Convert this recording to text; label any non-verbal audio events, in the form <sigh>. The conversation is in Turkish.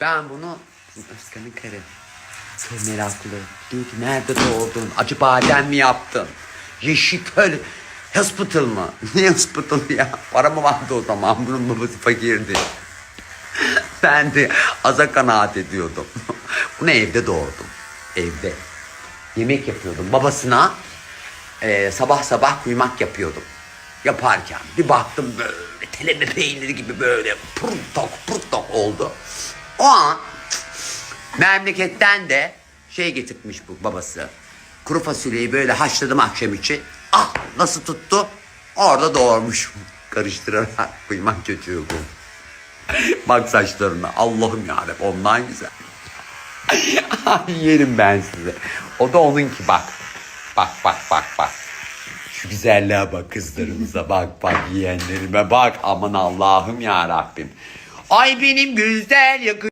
Ben bunu Özkan'ın karı. Çok meraklı. Diyor nerede doğdun? Acı badem mi yaptın? Yeşilköy hospital mı? <laughs> Ne hospital ya? Para mı vardı o zaman? Bunun babası fakirdi. <laughs> Ben de aza kanaat ediyordum. <laughs> Bunu evde doğurdum. Evde. Yemek yapıyordum. Babasına e, sabah sabah kuymak yapıyordum. Yaparken bir baktım böyle teleme peyniri gibi böyle pırtok. O an memleketten de şey getirmiş bu babası. Kuru fasulyeyi böyle haşladım akşam için. Ah nasıl tuttu? Orada doğurmuş. <laughs> Karıştırarak kuymak çocuğu bu. <laughs> Bak saçlarına. Allah'ım yarabbim ondan güzel. <laughs> Yerim ben size. O da onunki bak. Bak bak bak bak. Şu güzelliğe bak kızlarımıza bak bak yeğenlerime bak. Aman Allah'ım ya Rabbim. Ay benim güzel yakın.